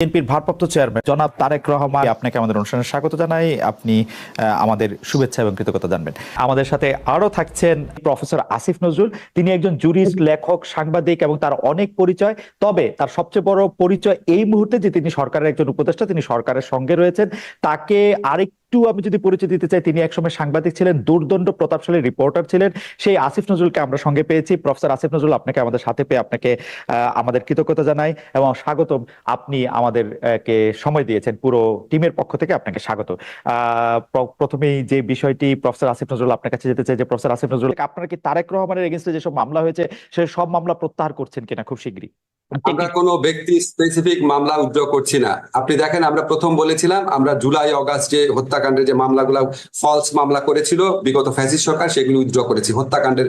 বিএনপির ভারপ্রাপ্ত চেয়ারম্যান জনাব তারেক রহমান, আপনাকে আমাদের অনুষ্ঠানে স্বাগত জানাই। আপনি আমাদের শুভেচ্ছা এবং কৃতজ্ঞতা জানবেন। আমাদের সাথে আরও থাকছেন প্রফেসর আসিফ নজরুল। তিনি একজন জুরিস্ট, লেখক, সাংবাদিক এবং তার অনেক পরিচয়। তবে তার সবচেয়ে বড় পরিচয় এই মুহূর্তে যে তিনি সরকারের একজন উপদেষ্টা, তিনি সরকারের সঙ্গে রয়েছেন। তাকে আরেকটু আমি যদি পরিচয় দিতে চাই, তিনি একসময় সাংবাদিক ছিলেন, দুর্দণ্ড প্রতাপশালী রিপোর্টার ছিলেন। সেই আসিফ নজরুলকে আমরা সঙ্গে পেয়েছি। প্রফেসর আসিফ নজরুল আপনাকে আমাদের সাথে পেয়ে আপনাকে আমাদের কৃতজ্ঞতা জানাই এবং স্বাগতম। আপনি আমাদের কে সময় দিয়েছেন, পুরো টিমের পক্ষ থেকে আপনাকে স্বাগত। প্রথমেই যে বিষয়টি প্রফেসর আসিফ নজরুল আপনার কাছে যেতে চাই, যে প্রফেসর আসিফ নজরুল, আপনারা কি তারেক রহমানের এগেনস্টে যেসব মামলা হয়েছে, সে সব মামলা প্রত্যাহার করছেন কিনা খুব শীঘ্রই? আমরা কোনো ব্যক্তি স্পেসিফিক মামলা উইথড্র করছি না। আপনি দেখেন আমরা প্রথম বলেছিলাম আমরা জুলাই অগাস্ট যে হত্যাকাণ্ডের যে মামলাগুলো ফলস মামলা করেছিল বিগত ফ্যাসিস্ট সরকার সেগুলো উইথড্র করেছি হত্যাকাণ্ডের।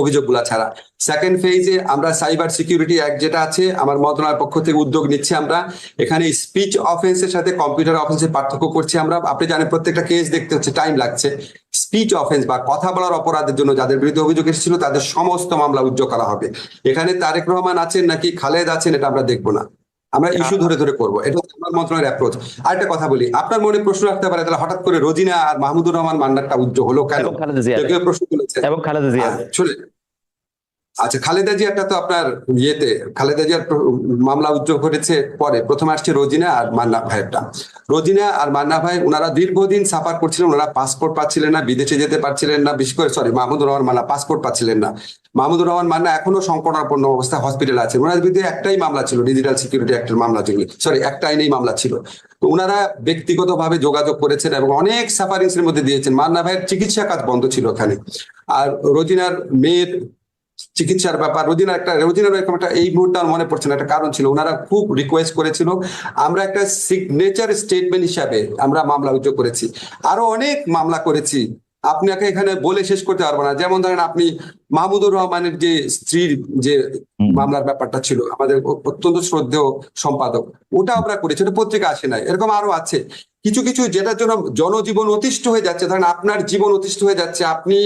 অভিযোগগুলো ছাড়া। সেকেন্ড ফেজে আমরা সাইবার সিকিউরিটি অ্যাক্ট যেটা আছে আমার মন্ত্রণালয়ের পক্ষ থেকে উদ্যোগ নিচ্ছি আমরা। এখানে স্পিচ অফেন্সের সাথে কম্পিউটার অফেন্সের পার্থক্য করছি আমরা। আপনি জানেন প্রত্যেকটা কেস দেখতে হচ্ছে টাইম লাগছে। স্পিচ অফেন্স বা কথা বলার অপরাধের জন্য যাদের বিরুদ্ধে অভিযোগ এসেছিল তাদের সমস্ত মামলা উজ্জ্ব করা হবে। এখানে তারেক রহমান আছেন নাকি খালেদ আছেন এটা আমরা দেখব না। আমরা ইস্যু ধরে ধরে করব। এটা আমার মন্ত্রণালয়ের অ্যাপ্রোচ আর একটা কথা বলি আপনার মনে প্রশ্ন রাখতে পারে তাহলে হঠাৎ করে রোজিনা আর মাহমুদুর রহমান মান্নারটা উজ্জ্ব হলো কেন? প্রশ্ন তুলেছে এবং খালেদা জিয়া চলে শুনে আচ্ছা খালেদা জিয়াটা তো আপনার ইয়েতে, খালেদা জিয়ার মামলা উদ্যোগ ঘটেছে পরে, প্রথমে আসছে রোজিনা আর মান্না ভাইয়েরটা। রোজিনা আর মান্না ভাই, ওনারা দীর্ঘদিন সাফার করছিলেন, ওনারা পাসপোর্ট পাচ্ছিলেন না, বিদেশে যেতে পারছিলেন না, বিশেষ করে সরি মাহমুদুর রহমান মান্না, পাসপোর্ট পাচ্ছিলেন না। মাহমুদুর রহমান মান্না এখনও সংকটাপন্ন অবস্থায় হসপিটালে আছে। ওনার বিরুদ্ধে একটাই মামলা ছিল ডিজিটাল সিকিউরিটি অ্যাক্টের মামলা যেগুলি। সরি একটা আইনেই মামলা ছিল। তো ওনারা ব্যক্তিগতভাবে যোগাযোগ করেছেন এবং অনেক সাফারিংস এর মধ্যে দিয়েছেন। মান্না ভাইয়ের চিকিৎসা কাজ বন্ধ ছিল ওখানে। আর রোজিনার মেয়ের চিকিৎসার ব্যাপার রোজিনা একটা, রোজিনার এরকম একটা এই মুহূর্তে আমার মনে পড়ছে না, একটা কারণ ছিল। ওনারা খুব রিকোয়েস্ট করেছিল, আমরা একটা সিগনেচার স্টেটমেন্ট হিসাবে আমরা মামলা উদ্যোগ করেছি। আরও অনেক মামলা করেছি। আপনাকে এখানে বলে শেষ করতে পারব না। যেমন ধরেন আপনি মাহমুদুর রহমানের যে স্ত্রীর যে মামলার ব্যাপারটা ছিল আমাদের অত্যন্ত শ্রদ্ধেয় সম্পাদক ওটা আমরা করেছি ওটা পত্রিকা আসে নাই এরকম আরও আছে। কিছু কিছু যেটার জন্য জনজীবন অতিষ্ঠ হয়ে যাচ্ছে ধরেন আপনার জীবন অতিষ্ঠ হয়ে যাচ্ছে আপনি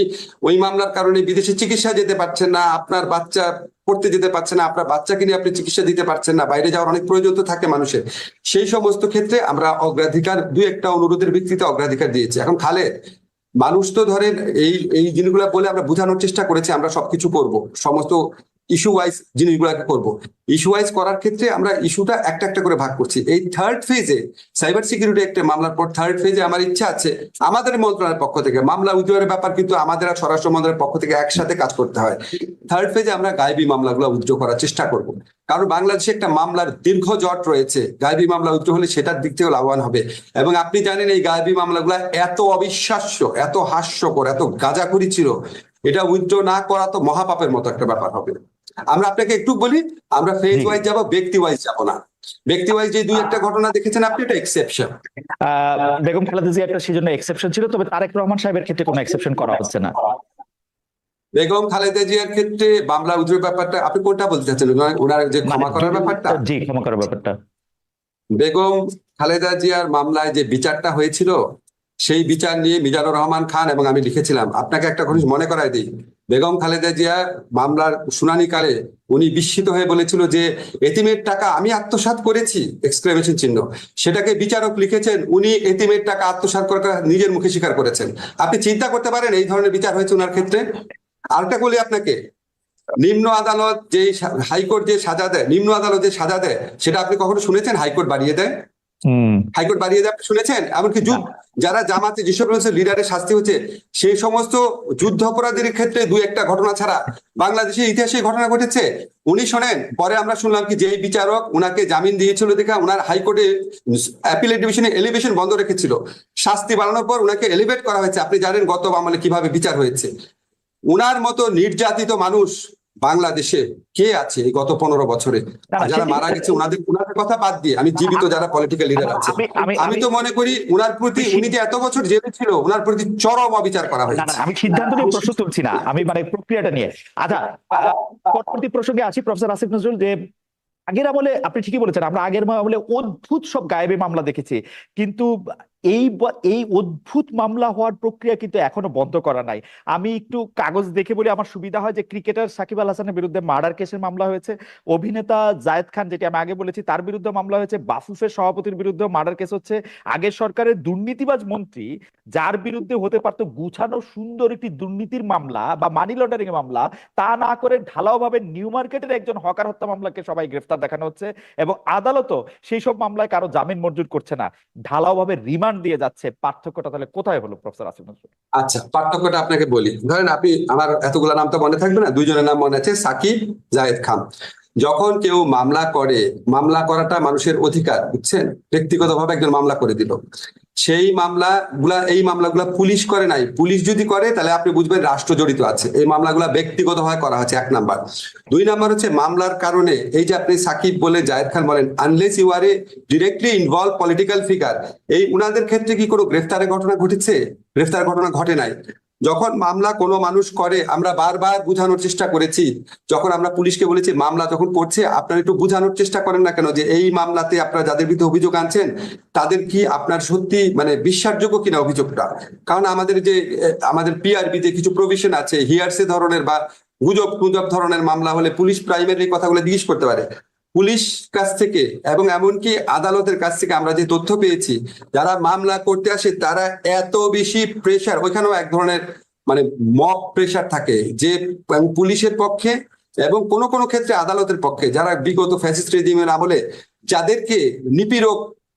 ওই মামলার কারণে বিদেশে চিকিৎসা যেতে পারছেন না আপনার বাচ্চা পড়তে যেতে পারছে না আপনার বাচ্চাকে নিয়ে আপনি চিকিৎসা দিতে পারছেন না বাইরে যাওয়ার অনেক প্রয়োজন তো থাকে মানুষের। সেই সমস্ত ক্ষেত্রে আমরা অগ্রাধিকার দুই একটা অনুরোধের ভিত্তিতে অগ্রাধিকার দিয়েছি। এখন খালে মানুষ তো ধরেন এই এই জিনিসগুলো বলে আমরা বোঝানোর চেষ্টা করেছি, আমরা সবকিছু করব। সমস্ত ইস্যু ওয়াইজ জিনিসগুলোকে করব। ইস্যু ওয়াইজ করার ক্ষেত্রে আমরা ইস্যুটা একটা একটা করে ভাগ করছি। এই থার্ড ফেজে সাইবার সিকিউরিটি একটা মামলার পর থার্ড ফেজে আমার ইচ্ছা আছে আমাদের মন্ত্রণালয়ের পক্ষ থেকে, মামলা উদ্যোগের ব্যাপার কিন্তু আমাদের আর স্বরাষ্ট্র মন্ত্রণালয়ের পক্ষ থেকে একসাথে কাজ করতে হয়। থার্ড ফেজে আমরা গায়েবী মামলাগুলো উদ্যোগ করার চেষ্টা করব। কারণ বাংলাদেশে একটা মামলার দীর্ঘ জট রয়েছে, গায়েবী মামলা উদ্যোগ হলে সেটার দিক থেকেও লাভবান হবে। এবং আপনি জানেন এই গায়েবী মামলাগুলো এত অবিশ্বাস্য, এত হাস্যকর, এত গাজাখুরি ছিল, এটা উইথড্র না করা তো মহাপাপের মতো একটা ব্যাপার হবে। আমরা আপনাকে একটু বলি আমরা ফেজ ওয়াইজ যাব ব্যক্তি ওয়াইজ যাব না। ব্যক্তি ওয়াইজ যে দুই একটা ঘটনা দেখেছেন আপনি এটা এক্সেপশন বেগম খালেদা জিয়া একটা সেজন্য এক্সেপশন ছিল তবে তারেক রহমান সাহেবের ক্ষেত্রে কোনো এক্সেপশন করা হচ্ছে না। বেগম খালেদা জিয়ার ক্ষেত্রে মামলা উদ্যোগ ব্যাপারটা আপনি কোনটা বলতে চাচ্ছেন? ওনার- যে ক্ষমা করার ব্যাপারটা? জি ক্ষমা করার ব্যাপারটা। বেগম খালেদা জিয়ার মামলায় যে বিচারটা হয়েছিল সেই বিচার নিয়ে মিজানুর রহমান খান এবং আমি লিখেছিলাম। আপনাকে একটা জিনিস মনে করাই দিই। বেগম খালেদা জিয়া মামলার শুনানিকালে উনি বিস্মিত হয়ে বলেছিল যে, এতিমের টাকা আমি আত্মসাৎ করেছি এক্সক্লেমেশন চিহ্ন। সেটাকে বিচারক লিখেছেন, উনি এতিমের টাকা আত্মসাৎ করে নিজের মুখে স্বীকার করেছেন। আপনি চিন্তা করতে পারেন এই ধরনের বিচার হয়েছে ওনার ক্ষেত্রে? আরেকটা বলি আপনাকে, নিম্ন আদালত যে হাইকোর্ট যে সাজা দেয়, নিম্ন আদালত যে সাজা দেয়, সেটা আপনি কখনো শুনেছেন হাইকোর্ট বাড়িয়ে দেয়? হাইকোর্ট বাড়িয়ে দেয় শুনেছেন? এমনকি যুদ্ধ যারা জামাতে যেসব লিডারের শাস্তি হচ্ছে সেই সমস্ত যুদ্ধ অপরাধীর ক্ষেত্রে দুই একটা ঘটনা ছাড়া বাংলাদেশের ইতিহাসে ঘটনা ঘটেছে। উনি শোনেন পরে আমরা শুনলাম কি যে বিচারক উনাকে জামিন দিয়েছিল দেখে উনার হাইকোর্টে অ্যাপিলেট ডিভিশনে এলিভেশন বন্ধ রেখেছিল। শাস্তি বাড়ানোর পর উনাকে এলিভেট করা হয়েছে। আপনি জানেন গত আমলে কীভাবে বিচার হয়েছে। উনার মতো নির্যাতিত মানুষ বাংলাদেশে কে আছে এই গত পনেরো বছরে? যারা মারা গেছে উনাদের উনাদের কথা বাদ দিয়ে আমি জীবিত যারা পলিটিক্যাল লিডার আছে আমি তো মনে করি উনার প্রতি উনি যে এত বছর জেলে ছিল উনার প্রতি চরম অবিচার করা হয়েছে। আমি সিদ্ধান্ত নিয়ে প্রশ্ন তুলছি না। আমি মানে প্রক্রিয়াটা নিয়ে। আচ্ছা পরবর্তী প্রসঙ্গে আসি প্রফেসর আসিফ নজরুল যে আগের আমলে আপনি ঠিকই বলেছেন আমরা আগের আমলে অদ্ভুত সব গায়েবী মামলা দেখেছি। কিন্তু এই এই অদ্ভুত মামলা হওয়ার প্রক্রিয়া কিন্তু এখনও বন্ধ করা নাই। আমি একটু কাগজ দেখে বলি, আমার সুবিধা হয় যে ক্রিকেটার সাকিব আল হাসানের বিরুদ্ধে মার্ডার কেসের মামলা হয়েছে। অভিনেতা জায়েদ খান, যেটি আমি আগে বলেছি, তার বিরুদ্ধে মামলা হয়েছে। বাফুফের সভাপতির বিরুদ্ধে মার্ডার কেস হচ্ছে। আগের সরকারের দুর্নীতিবাজ মন্ত্রী, যার বিরুদ্ধে হতে পারতো গুছানো সুন্দর একটি দুর্নীতির মামলা বা মানি লন্ডারিং এর মামলা, তা না করে ঢালাও ভাবে নিউ মার্কেটের একজন হকার হত্যা মামলাকে সবাই গ্রেফতার দেখানো হচ্ছে। এবং আদালতও সেই সব মামলায় কারও জামিন মঞ্জুর করছে না। ঢালাও ভাবে রিমান্ড দিয়ে যাচ্ছে, পার্থক্যটা তাহলে কোথায় হলো, প্রফেসর আসিফ নজরুল? আচ্ছা পার্থক্যটা আপনাকে বলি। ধরেন আপনি, আমার এতগুলো নাম তো মনে থাকবে না, দুইজনের নাম মনে আছে, সাকিব, জায়েদ খান। যখন কেউ মামলা করে, মামলা করাটা মানুষের অধিকার, বুঝছেন? ব্যক্তিগতভাবে একজন মামলা করে দিল। সেই মামলা গুলা, এই মামলাগুলা পুলিশ করে নাই। পুলিশ যদি করে, তাহলে আপনি বুঝবেন রাষ্ট্র জড়িত আছে। এই মামলাগুলা ব্যক্তিগতভাবে করা হচ্ছে এক নাম্বার। দুই নাম্বার হচ্ছে মামলার কারণে এই যে আপনি সাকিব বলে জায়েদ খান বলেন unless you are a directly involve political figure এই উনাদের ক্ষেত্রে কি কোনো গ্রেফতারের ঘটনা ঘটেছে? গ্রেফতার ঘটনা ঘটে নাই। যখন মামলা কোনো মানুষ করে, আমরা বারবার বুঝানোর চেষ্টা করেছি। যখন আমরা পুলিশকে বলেছি, মামলা যখন করছে, আপনারা একটু বুঝানোর চেষ্টা করেন না কেন যে এই মামলাতে আপনারা যাদের বিরুদ্ধে অভিযোগ আনছেন, তাদের কি আপনার সত্যি মানে বিশ্বাসযোগ্য কিনা অভিযোগটা? কারণ আমাদের যে আমাদের পিআরবি তে কিছু প্রভিশন আছে, হিয়ারসে ধরনের বা গুজব গুজব ধরনের মামলা হলে পুলিশ প্রাইমারি কথাগুলো জিজ্ঞেস করতে পারে। পুলিশ কাছ থেকে এবং এমনকি আদালতের কাছ থেকে আমরা যে তথ্য পেয়েছি, যারা মামলা করতে আসে তারা এত বেশি প্রেশার ওইখানেও এক ধরনের মানে মব প্রেশার থাকে যে পুলিশের পক্ষে এবং কোনো কোনো ক্ষেত্রে আদালতের পক্ষে, যারা বিগত ফ্যাসিস্ট রেজিমের আমলে যাদেরকে নিপীড়ক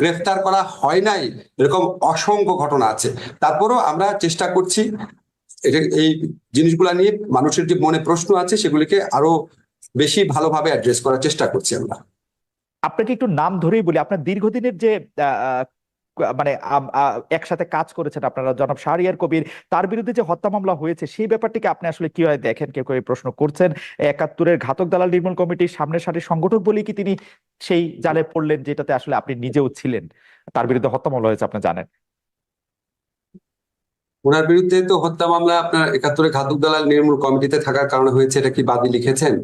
গ্রেফতার করা হয় নাই, এরকম অসংখ্য ঘটনা আছে। তারপরও আমরা চেষ্টা করছি এই জিনিসগুলা নিয়ে মানুষের যে মনে প্রশ্ন আছে সেগুলিকে আরও বেশি ভালোভাবে অ্যাড্রেস করার চেষ্টা করছি আমরা। আপনাকে একটু নাম ধরেই বলি, আপনার দীর্ঘদিনের যে মানে একসাথে কাজ করেছেন আপনারা, জনাব শাহরিয়ার কবির। তার বিরুদ্ধে যে হত্যা মামলা হয়েছে, সেই ব্যাপারটিকে আপনি আসলে কীভাবে দেখেন? কেউ কেউ প্রশ্ন করছেন। একাত্তরের ঘাতক দালাল নির্মূল কমিটির সামনের সারির সংগঠক বলেই কি তিনি সেই জালে পড়লেন, যেটাতে আসলে আপনি নিজেও ছিলেন? তার বিরুদ্ধে হত্যা মামলা হয়েছে, আপনি জানেন? ওনার বিরুদ্ধে তো হত্যা মামলা আপনার একাত্তরে ঘাতক দালাল নির্মূল কমিটিতে থাকার কারণে হয়েছে, এটা কি বাদী লিখেছেন?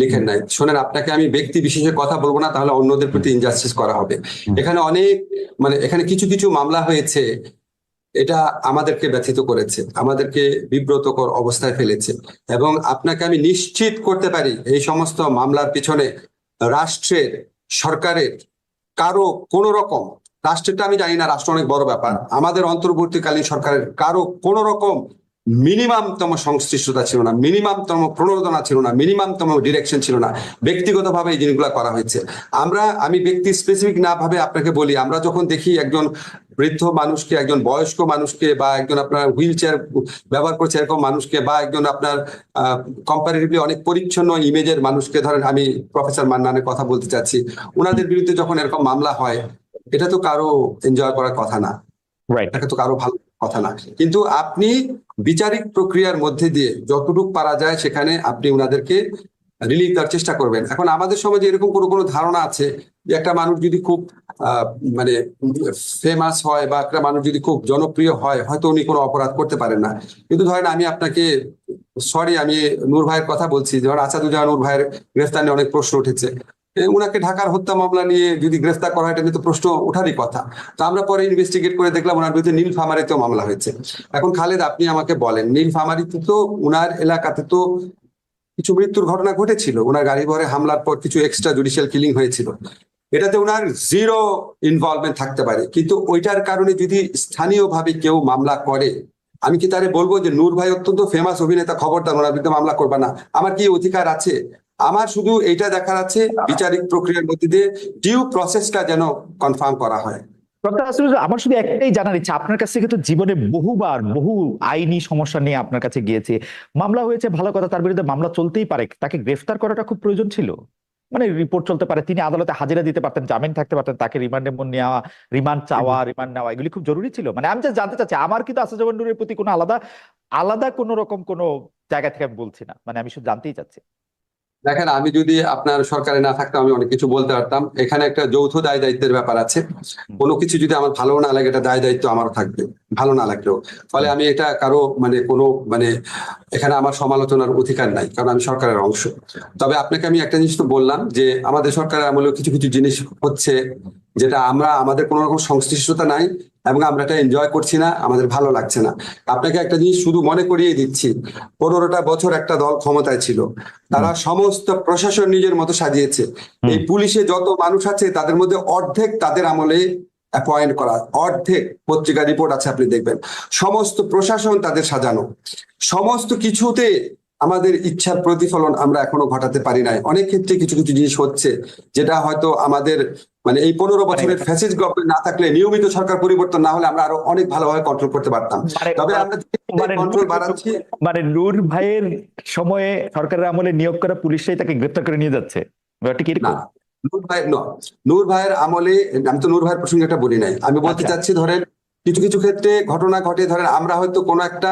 লিখেন নাই। শোনেন আপনাকে আমি ব্যক্তি বিশেষে কথা বলব না তাহলে অন্যদের প্রতি ইনজাস্টিস করা হবে। এখানে অনেক মানে এখানে কিছু কিছু মামলা হয়েছে এটা আমাদেরকে ব্যথিত করেছে আমাদেরকে বিব্রতকর অবস্থায় ফেলেছে। এবং আপনাকে আমি নিশ্চিত করতে পারি এই সমস্ত মামলার পিছনে রাষ্ট্রের সরকারের কারও কোন রকম রাষ্ট্রটা আমি জানি না রাষ্ট্র অনেক বড় ব্যাপার আমাদের অন্তর্বর্তীকালীন সরকারের কারও কোন রকম মিনিমামতম সংশ্লিষ্টতা ছিল না মিনিমামতম প্রণোদনা ছিল না মিনিমামতম ডিরেকশন ছিল না। ব্যক্তিগতভাবে এই জিনিসগুলো করা হয়েছে। আমরা আমি ব্যক্তি স্পেসিফিক না ভাবে আপনাকে বলি আমরা যখন দেখি একজন বৃদ্ধ মানুষকে একজন বয়স্ক মানুষকে বা একজন আপনার হুইল চেয়ার ব্যবহার করছে এরকম মানুষকে বা একজন আপনার কম্পারেটিভলি অনেক পরিচ্ছন্ন ইমেজের মানুষকে ধরেন আমি প্রফেসর মান্নানের কথা বলতে চাচ্ছি ওনাদের বিরুদ্ধে যখন এরকম মামলা হয় এটা তো কারও এনজয় করার কথা না। এটা তো কারও ভালো কথা না কিন্তু আপনি বিচারিক প্রক্রিয়ার মধ্যে দিয়ে যতটুকু পারা যায় সেখানে আপনি ওনাদেরকে রিলিফ দেওয়ার চেষ্টা করবেন। এখন আমাদের সমাজে এরকম কোনো কোনো ধারণা আছে যে একটা মানুষ যদি খুব মানে ফেমাস হয় বা একটা মানুষ যদি খুব জনপ্রিয় হয়, হয়তো উনি কোনো অপরাধ করতে পারেন না। কিন্তু ধরেন আমি আপনাকে সরি আমি নূর ভাইয়ের কথা বলছি। ধরেন আসাদুজ্জামান নূর ভাইয়ের গ্রেফতার নিয়ে অনেক প্রশ্ন উঠেছে। উনাকে ঢাকার হত্যা মামলা নিয়ে যদি গ্রেফতার করা হয়, এটা নিয়ে তো প্রশ্ন ওঠারই কথা। তো আমরা পরে ইনভেস্টিগেট করে দেখলাম ওনার বিরুদ্ধে নীলফামারিতেও মামলা হয়েছে। এখন খালেদ, আপনি আমাকে বলেন নীলফামারিতে তো, উনার এলাকাতে তো কিছু মৃত্যুর ঘটনা ঘটেছিল। ওনার গাড়ি ভরে হামলার পর কিছু এক্সট্রা জুডিশিয়াল কিলিং হয়েছিল। এটাতে ওনার জিরো ইনভলভমেন্ট থাকতে পারে। কিন্তু ওইটার কারণে যদি স্থানীয়ভাবে কেউ মামলা করে, আমি কি তারে বলব যে নূর ভাই অত্যন্ত ফেমাস অভিনেতা, খবরদার, ওনার বিরুদ্ধে মামলা করবে না? আমার কি অধিকার আছে? আমার শুধু এইটা দেখার আছে বিচারিক প্রক্রিয়ার মধ্যে দিয়ে ডিউ প্রসেসটা যেন কনফার্ম করা হয়। আমার শুধু একটাই জানার ইচ্ছা আপনার কাছ থেকে তো জীবনে বহুবার বহু আইনি সমস্যা নিয়ে আপনার কাছে গিয়েছে। মামলা হয়েছে ভালো কথা তার বিরুদ্ধে মামলা চলতেই পারে তাকে গ্রেফতার করাটা খুব প্রয়োজন ছিল। মানে রিপোর্ট চলতে পারে তিনি আদালতে হাজিরা দিতে পারতেন জামিন থাকতে পারতেন তাকে রিমান্ডে নেওয়া রিমান্ড চাওয়া রিমান্ড নেওয়া এগুলি খুব জরুরি ছিল। মানে আমি just জানতে চাচ্ছি আমার কিন্তু আসাদুজ্জামান নূরের প্রতি কোনো আলাদা আলাদা কোনো রকম কোনো জায়গা থেকে আমি বলছি না মানে আমি শুধু জানতেই চাচ্ছি। দেখেন, আমি যদি আপনার সরকারে না থাকতাম, আমি অনেক কিছু বলতে পারতাম। এখানে একটা যৌথ দায় দায়িত্বের ব্যাপার আছে। কোনো কিছু যদি আমার ভালো না লাগে, এটা দায় দায়িত্ব আমারও থাকবে। ভালো না লাগলেও। ফলে আমি এটা কারও মানে কোনো মানে এখানে আমার সমালোচনার অধিকার নাই, কারণ আমি সরকারের অংশ। তবে আপনাকে আমি একটা জিনিস তো বললাম যে, আমাদের সরকারের আমলেও কিছু কিছু জিনিস হচ্ছে যেটা আমরা, আমাদের কোনো রকম সংশ্লিষ্টতা নাই। এবং আমরা এটা এনজয় করছি না আমাদের ভালো লাগছে না। আপনাকে একটা জিনিস শুধু মনে করিয়ে দিচ্ছি পনেরোটা বছর একটা দল ক্ষমতায় ছিল তারা সমস্ত প্রশাসন নিজের মতো সাজিয়েছে। এই পুলিশে যত মানুষ আছে তাদের মধ্যে অর্ধেক তাদের আমলে অ্যাপয়েন্ট করা অর্ধেক পত্রিকা রিপোর্ট আছে আপনি দেখবেন। সমস্ত প্রশাসন তাদের সাজানো। সমস্ত কিছুতে আমাদের ইচ্ছার প্রতিফলন আমরা এখনও ঘটাতে পারি নাই। অনেক ক্ষেত্রে কিছু কিছু জিনিস হচ্ছে যেটা হয়তো আমাদের মানে এই পনেরো বছরের ফ্যাসিস গভর্নমেন্ট না থাকলে নিয়মিত সরকার পরিবর্তন না হলে আমরা আরও অনেক ভালোভাবে কন্ট্রোল করতে পারতাম। মানে- তবে আমরা মানে কন্ট্রোল বাড়াচ্ছি মানে নূর ভাইয়ের সময়ে সরকারের আমলে নিয়োগ করা পুলিশরাই তাকে গ্রেপ্তার করে নিয়ে যাচ্ছে। ব্যাপারটা কি এরকম? নূর ভাই ন নূর ভাইয়ের আমলে আমি তো নূর ভাইয়ের প্রসঙ্গে একটা বলি নাই। আমি বলতে আচ্ছা। চাচ্ছি ধরেন কিছু কিছু ক্ষেত্রে ঘটনা ঘটে ধরেন আমরা হয়তো কোনো একটা